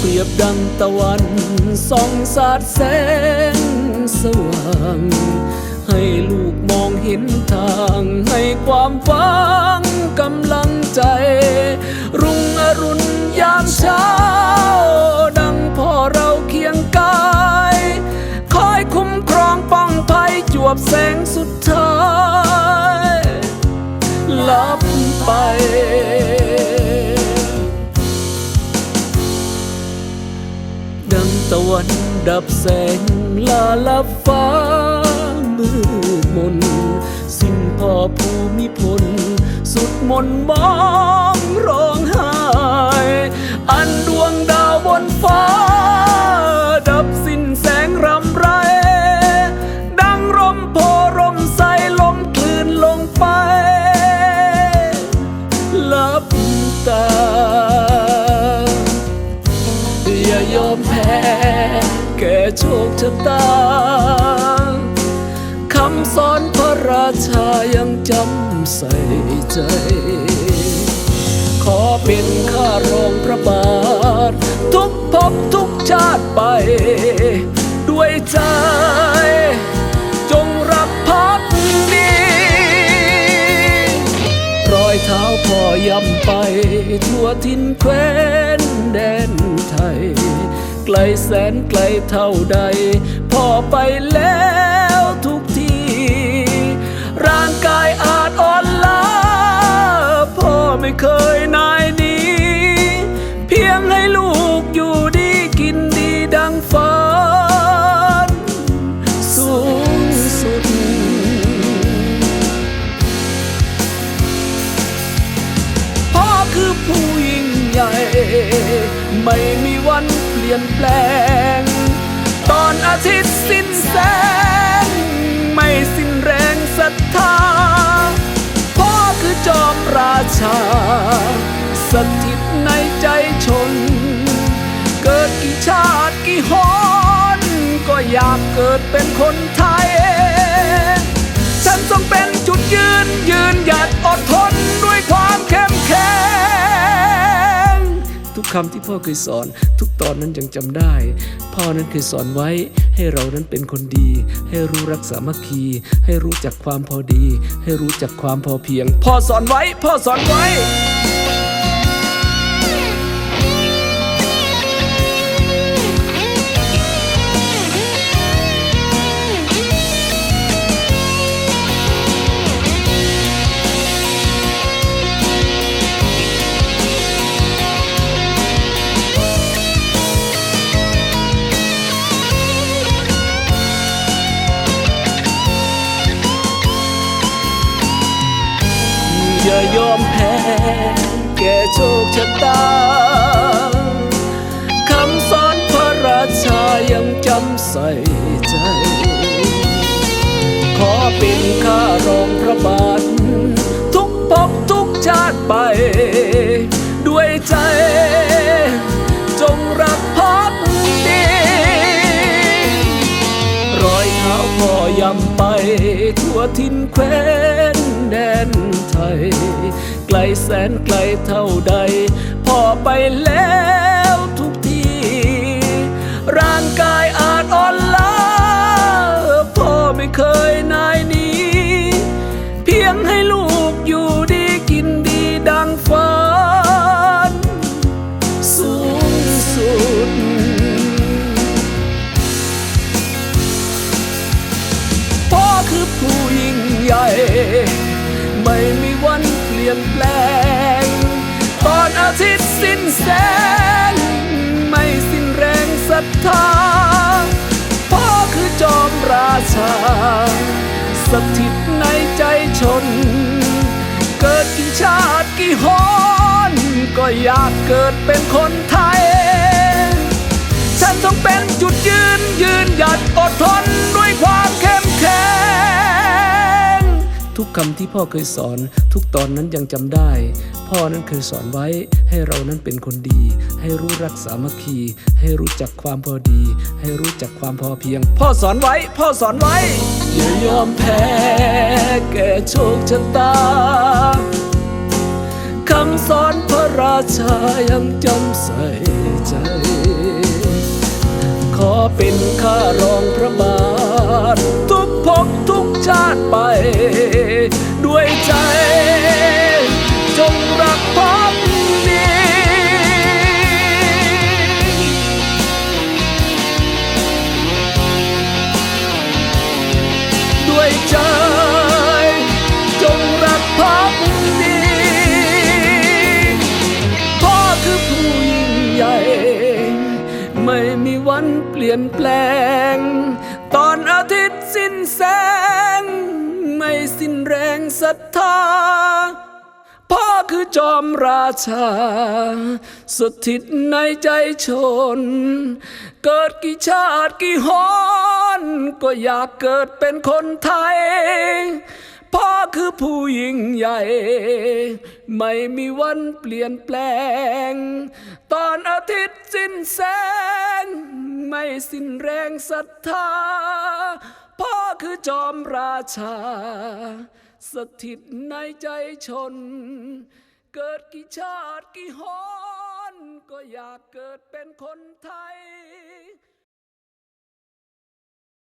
เปียกดังตะวันส่องสาดแสงสว่าง ให้ลูกมองเห็นทางให้ความหวังกำลังใจ รุ่งอรุณยามเช้า ดังพ่อเราเคียงกาย คอยคุ้มครองป้องภัยจวบแสงสุดท้าย ดับแสงลาลับฟ้ามืดมน สิ้นพ่อภูมิพล สุดมนมองร้อง ยอมแพ้แก่โชคชะตาคำสอนพระราชายังจำใส่ใจ ขอเป็นข้ารองพระบาท ทุกภพทุกชาติไปำไป ทั่วทินแคว้นแดนไทย ไกลแสนไกลเท่าใด พ่อไปแล้วทุกที ร่างกายอาจอ่อน ไม่มีวันเปลี่ยนแปลง ตอนอาทิตย์สิ้นแสง ไม่สิ้นแรงศรัทธาพ่อคือจอมราชา สถิตในใจชน เกิดกี่ชาติกี่หนก็อยากเกิดเป็นคนไทย ฉันต้องเป็นจุดยืนยืนยัดำที่พ่อเคยสอน ทุกตอนนั้นยังจำได้ พ่อนั้นเคยสอนไว้ ให้เรานั้นเป็นคนดี ให้รู้รักสามัคคี ให้รู้จักความพอดี ให้รู้จักความพอเพียง พ่อสอนไว้ พ่อสอนไว้ อย่ายอมแพ้แก่โชคชะตาคำสอนพระราชายังจำใส่ใจ ขอเป็นข้ารองพระบาทาพ่อยำไป ทั่วทินแคว้นแดนไทย ไกลแสนไกลเท่าใดพ่อไปแล้ว สถิตในใจชน เกิดกี่ชาติกี่หนก็อยากเกิดเป็นคนไทย ฉันต้องเป็นจุดยืนยืนหยัดอดทนด้วยความเข้มแข็ง ทุกคำที่พ่อเคยสอน ทุกตอนนั้นยังจำได้ พ่อนั้นเคยสอนไว้ ให้เรานั้นเป็นคนดี ให้รู้รักสามัคคี ให้รู้จักความพอดี ให้รู้จักความพอเพียง พ่อสอนไว้ พ่อสอนไว้ อย่ายอมแพ้แก่โชคชะตาคำสอนพระราชายังจำใส่ใจ ขอเป็นข้ารองพระบาททุกภพก ชาติไป ด้วยใจ จงรักพักดีด้วยใจ จงรักพักดีพ่อคือผู้ยิ่งใหญ่ ไม่มีวันเปลี่ยนแปลง ตอนอาทิตย์สิ้นแสง ไม่สิ้นแรงศรัทธา พ่อคือจอมราชา สถิตในใจชน เกิดกี่ชาติกี่หนก็อยากเกิดเป็นคนไทย พ่อคือผู้ยิ่งใหญ่ ไม่มีวันเปลี่ยนแปลง ตอนอาทิตย์สิ้นแสง ไม่สิ้นแรงศรัทธา พ่อคือจอมราชา สถิตในใจชน เกิดกี่ชาติกี่หนก็อยากเกิดเป็นคนไทย